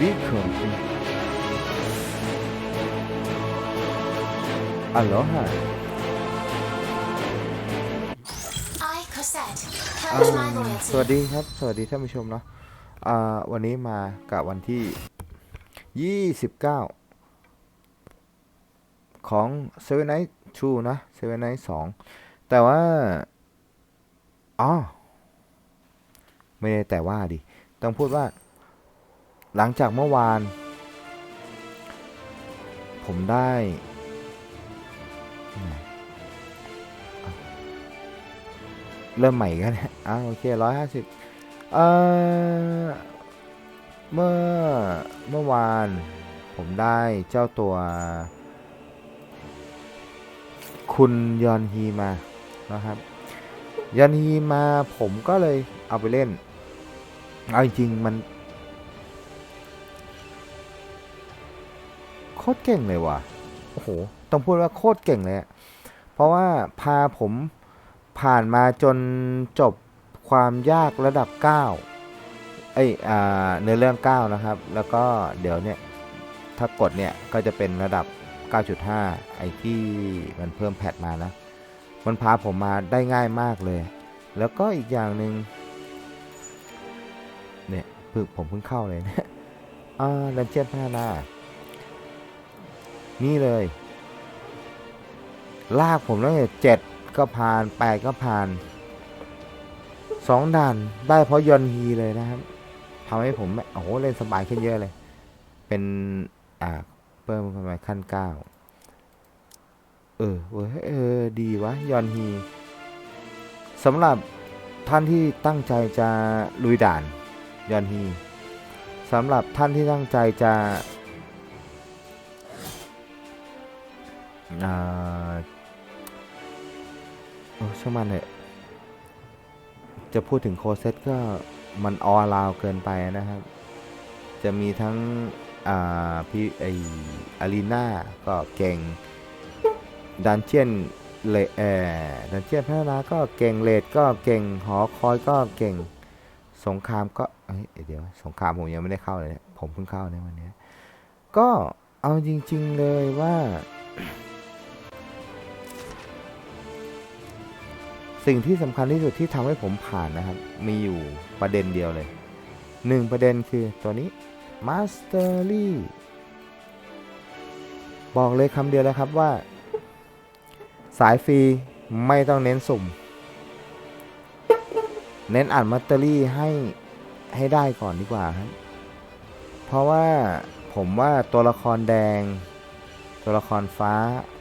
วิคมอัลโหลฮะ I, Cosette, อ่า pledge my สวัส loyalty. ดีครับ สวัสดีท่านผู้ชมเนาะอ่าวันนี้มากับวันที่ 29 ของ Seven Night 2 นะ Seven Night 2 แต่ว่า อ๋อ ไม่ได้แต่ว่าดิ ต้องพูดว่า หลังจากเมื่อวาน ผมได้ เริ่มใหม่กันนะอะโอเคร้อยห้าสิบเอ่อเมื่อเมื่อวาน ผมได้เจ้าตัว คุณยอนฮีมานะครับ ยอนฮีมาผมก็เลยเอาไปเล่น เอาจริงๆมัน โคตรเก่งเลยว่ะโอ้โหต้องพูดว่าโคตรเก่งเลยเพราะว่าพาผมผ่านมาจนจบความยากระดับ 9 เอ้ยอ่าเนื้อเรื่อง 9 นะครับ แล้วก็เดี๋ยวเนี่ย ถ้ากดเนี่ย ก็จะเป็นระดับ 9.5 ไอ้ที่มันเพิ่มแพทมานะ มันพาผมมาได้ง่ายมากเลย แล้วก็อีกอย่างหนึ่งเนี่ยเพิ่งผมเพิ่งเข้าเลยเนี่ยอ่าดันเจียนพัฒนา นี่เลย ลากผมตั้งแต่เจ็ดก็ผ่านแปดก็ผ่านสองด่านได้เพราะยอนฮีเลยนะครับทำให้ผมโอ้โหเล่นสบายขึ้นเยอะเลย เป็นอ่าเพิ่มขึ้นมาขั้นเก้าเออเว้ยเออดีวะยอนฮีสำหรับท่านที่ตั้งใจจะลุยด่านยอนฮีสำหรับท่านที่ตั้งใจจะ อ่าโอ้ช่างมันเถอะจะพูดถึงโคเซตก็มันออลาวเกินไปนะครับ จะมีทั้ง อ่าพี่ไออารีนาก็เก่ง ดันเจียนเลเอดันเจียนพัฒนาก็เก่งเลดก็เก่งหอคอยก็เก่ง สงครามก็เอ้ยเดี๋ยว สงครามผมยังไม่ได้เข้าเลย ผมเพิ่งเข้าในวันนี้ ก็เอาจริง ๆเลยว่า สิ่งที่สำคัญที่สุดที่ทำให้ผมผ่านนะครับ มีอยู่ประเด็นเดียวเลยหนึ่งประเด็นคือตัวนี้ Mastery บอกเลยคำเดียวแล้วครับว่า สายฟรีไม่ต้องเน้นสุ่ม เน้นอ่านมัตเตอรี่ให้ให้ได้ก่อนดีกว่าครับ เพราะว่าผมว่าตัวละครแดง ตัวละครฟ้า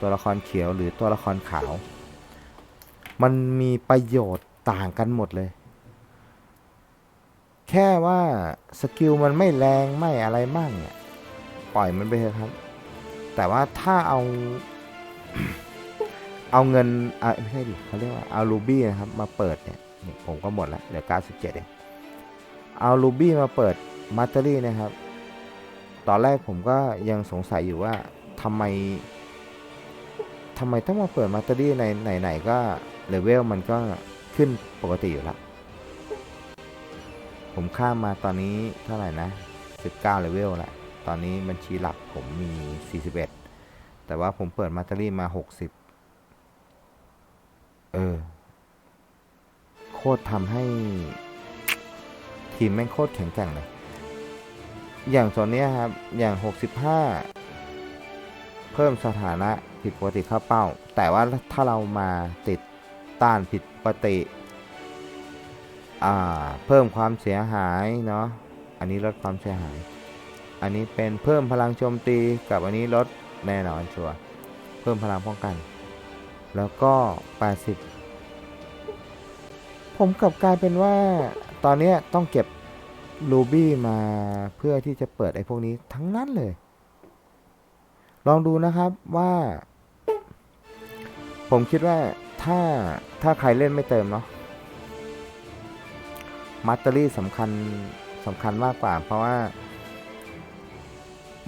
ตัวละครเขียวหรือตัวละครขาว มันมีประโยชน์ต่างกันหมดเลย แค่ว่าสกิลมันไม่แรงไม่อะไรมั่งเนี่ยปล่อยมันไปเถอะครับ แต่ว่าถ้าเอา เอาเงินอะไม่ใช่ดิเขาเรียกว่าเอารูบี้นะครับ มาเปิดเนี่ยผมก็หมดแล้วเหลือ97เองเอารูบี้มาเปิดมัตเตอรี่นะครับ ตอนแรกผมก็ยังสงสัยอยู่ว่าทำไมทำไมต้องมาเปิดมัตเตอรี่ในไหนๆก็ เลเวลมันก็ขึ้นปกติอยู่แล้วผมข้ามมาตอนนี้เท่าไหร่นะ 19เลเวลแหละตอนนี้บัญชีหลักผมมี 41 แต่ว่าผมเปิดมัตเตอรี่มา 60 เออ โคตรทำให้ ทีมแม่งโคตรแข็งแกร่งเลย อย่างตัวเนี้ครับ อย่าง 65 เพิ่มสถานะผิดปกติเข้าเป้า แต่ว่าถ้าเรามาติด ต้านผิดปกติ อ่า เพิ่มความเสียหายเนาะ อันนี้ลดความเสียหาย อันนี้เป็นเพิ่มพลังโจมตีกับอันนี้ลดแน่นอนชัวร์ เพิ่มพลังป้องกัน แล้วก็ 80 ผมกลับกลายเป็นว่า ตอนนี้ต้องเก็บรูบี้มาเพื่อที่จะเปิดไอ้พวกนี้ทั้งนั้นเลย ลองดูนะครับว่า ผมคิดว่า ถ้าถ้าใครเล่นไม่เติมเนาะมัตเตอรี่สำคัญสำคัญมากกว่า เพราะว่า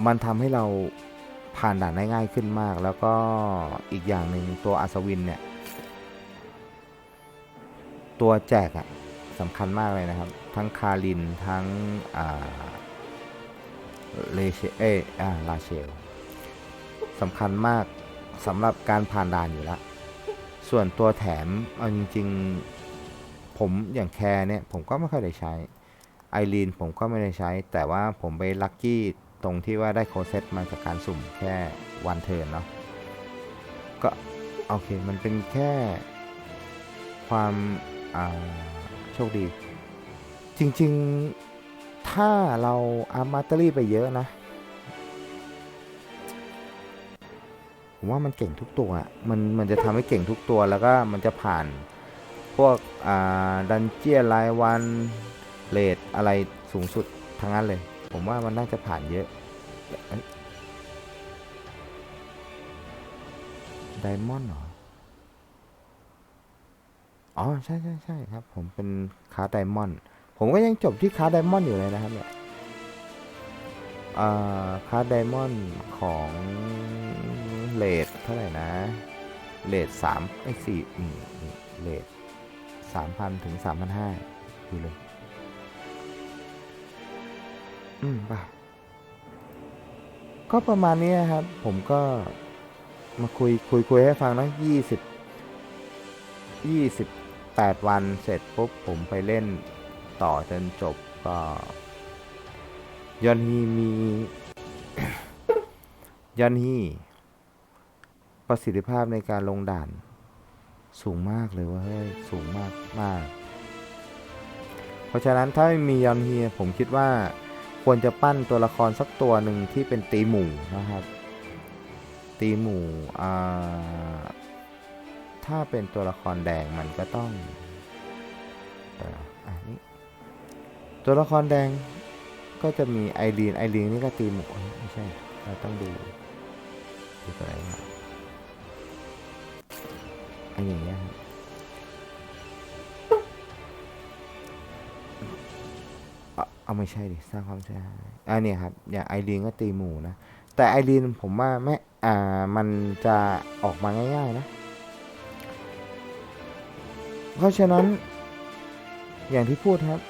มันทำให้เราผ่านด่านได้ง่ายขึ้นมาก แล้วก็อีกอย่างหนึ่งตัวอัศวินเนี่ย ตัวแจกอะสำคัญมากเลยนะครับ ทั้งคารินทั้งเลเชเออาลาเชลสำคัญมากสำหรับการผ่านด่านอยู่แล้ว ส่วนตัวแถมเอาจริง ๆ ผมอย่างแคร์เนี่ย ผมก็ไม่ค่อยได้ใช้ไอรีนผมก็ไม่ได้ใช้ แต่ว่าผมไปลัคกี้ตรงที่ว่าได้โคเซตมาจากการสุ่มแค่วันเทิร์นเนาะก็โอเคมันเป็นแค่ความโชคดี จริง ๆ ถ้าเราอาร์มาตอรี่ไปเยอะนะ ผมว่ามันเก่งทุกตัวมันมันจะทำให้เก่งทุกตัวแล้วก็มันจะผ่านพวกอ่าดันเจียรายวันเลดอะไรสูงสุดทั้งนั้นเลย ผมว่ามันน่าจะผ่านเยอะไดมอนด์เหรอ อ๋อ ใช่ใช่ใช่ครับ ผมเป็นคาร์ไดมอนด์ผมก็ยังจบที่คาร์ไดมอนด์อยู่เลยนะครับเนี่ยอ่าคาร์ไดมอนด์ของ เลดเท่าไหร่นะเลดสามไอ้สี่อืมเลดสามพันถึงสามพันห้าดูเลย อืมป่ะก็ประมาณนี้ครับ ผมก็มาคุยคุยคุยให้ฟังนะยี่สิบยี่สิบแปดวันเสร็จปุ๊บผมไปเล่นต่อจนจบก็ยอนฮีมียอนฮี ประสิทธิภาพในการลงด่าน สูงมากเลยว่าเฮ้ยสูงมากมาก เพราะฉะนั้นถ้าไม่มียอนเฮียผมคิดว่าควรจะปั้นตัวละครสักตัวหนึ่งที่เป็นตีหมู่นะครับ ตีหมู่ถ้าเป็นตัวละครแดงมันก็ต้องอ่ออะนี่ตัวละครแดงก็จะมีไอรีนไอรีนนี่ก็ตีหมู่ไม่ใช่เราต้องดูดูตัวไหนมา ไออย่างเงี้ยครับเอาเอไม่ใช่ดิสร้างความเสียหายอ่าเนี่ยครับอย่างไอรีนก็ตีหมูนะ แต่ไอรีนผมว่าไม่อ่ามันจะออกมาง่ายๆนะ เพราะฉะนั้นอย่างที่พูดครับ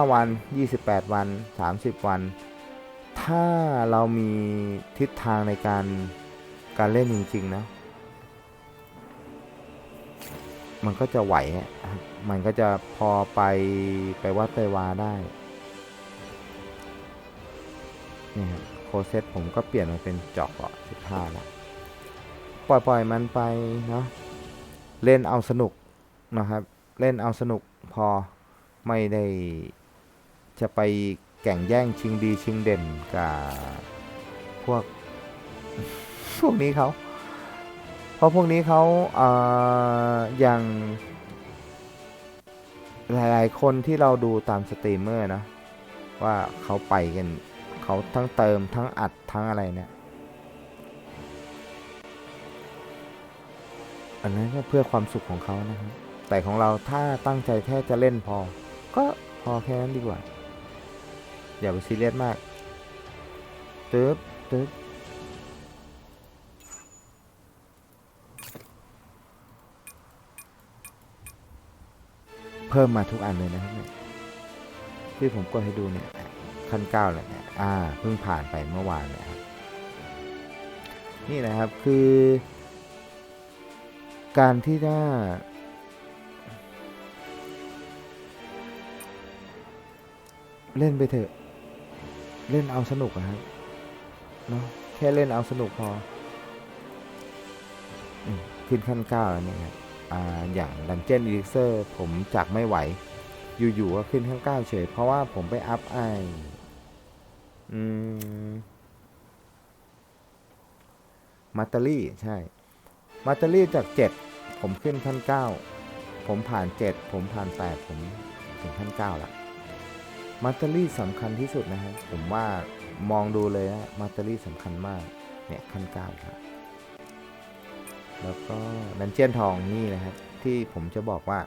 29 วัน 28 วัน 30 วัน ถ้าเรามีทิศทางในการการเล่นจริงๆนะ มันก็จะไหวมันก็จะพอไปไปวัดไปวาได้นี่ครับโคเซตผมก็เปลี่ยนมาเป็นจาะเกาะ15ละปล่อยปล่อยมันไปเนาะเล่นเอาสนุกนะครับ เล่นเอาสนุกพอไม่ได้จะไปแข่งแย่งชิงดีชิงเด่นกับพวกพวกนี้เขา ราะพวกนี้เขาเอ่ออย่าง หลายๆ คนที่เราดูตามสตรีมเมอร์นะว่าเขาไปกันเขาทั้งเติมทั้งอัดทั้งอะไรเนี่ยอันนั้นก็เพื่อความสุขของเขานะครับ แต่ของเราถ้าตั้งใจแค่จะเล่นพอ ก็พอแค่นั้นดีกว่า อย่าไปซีเรียสมากตึ๊บตึ๊บ เพิ่มมาทุกอันเลยนะครับเนี่ยที่ผมกดให้ดูเนี่ยขั้นเก้าแล้วเนี่ยอ่าเพิ่งผ่านไปเมื่อวานเนี่ยครับนี่นะครับคือ การที่ได้เล่นไปเถอะ เล่นเอาสนุกอะครับเนาะแค่เล่นเอาสนุกพออขึ้นขั้นเก้าแล้วเนี่ยครับ อย่างดันเจียนอีลิเซอร์ผมจากไม่ไหว อยู่ๆก็ขึ้นขั้นเก้าเฉย เพราะว่าผมไปอัพไอมัตเตอรี่ใช่ มัตเตอรี่จาก 7 ผมขึ้นขั้น9 ผมผ่าน 7 ผมผ่าน 8 ผมถึงขั้น9ละมัตเตอรี่สำคัญที่สุดนะครับผมว่ามองดูเลยนะมัตเตอรี่สำคัญมาก เนี่ยขั้น9ครับ แล้วก็ดันเจียนทองนี่นะครับ ที่ผมจะบอกว่า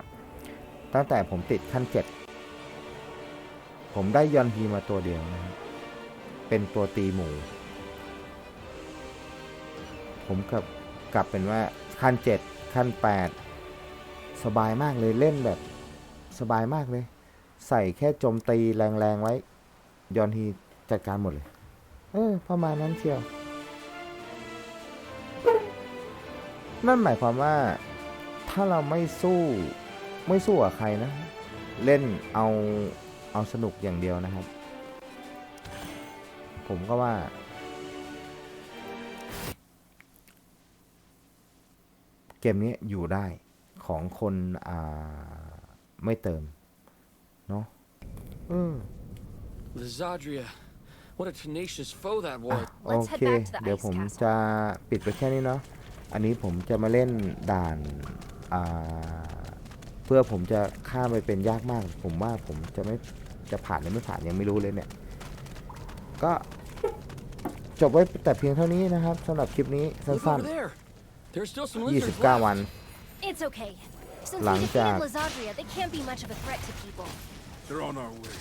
ตั้งแต่ผมติดขั้น7ผมได้ยอนฮีมาตัวเดียวนะครับ เป็นตัวตีหมูผมกลับกลับเป็นว่าขั้น7ขั้น8สบายมากเลยเล่นแบบสบายมากเลย ใส่แค่โจมตีแรงๆไว้ ยอนฮีจัดการหมดเลย เออประมาณนั้นเชียว นั่นหมายความว่าถ้าเราไม่สู้ไม่สู้กับใครนะ เล่นเอาเอาสนุกอย่างเดียวนะครับ ผมก็ว่า เกมนี้อยู่ได้ของคนอ่าไม่เติมเนาะเออ Lizardria. What a tenacious foe that อะ was. โอ Let's เค head back to the เดี๋ยว ice ผม castle. จะปิดไปแค่นี้เนาะ อันนี้ผมจะมาเล่นด่านอ่าเพื่อผมจะข้ามไปเป็นยากมาก ผมว่าผมจะไม่จะผ่านหรือไม่ผ่านยังไม่รู้เลยเนี่ย ก็จบไว้แต่เพียงเท่านี้นะครับสำหรับคลิปนี้ Look สั้น over there. There's still some ๆ lizards 29 left. วัน It's okay. Since Lang we defeated Jack. Lazadria, they can't be much of a threat to people. They're on our way.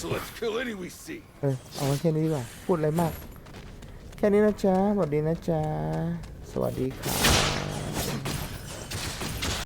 So let's kill any we see. เออเอาไว้แค่นี้ดีกว่า พูดอะไรมาก แค่นี้นะจ๊ะสวัสดีนะจ๊ะ สวัสดีครับ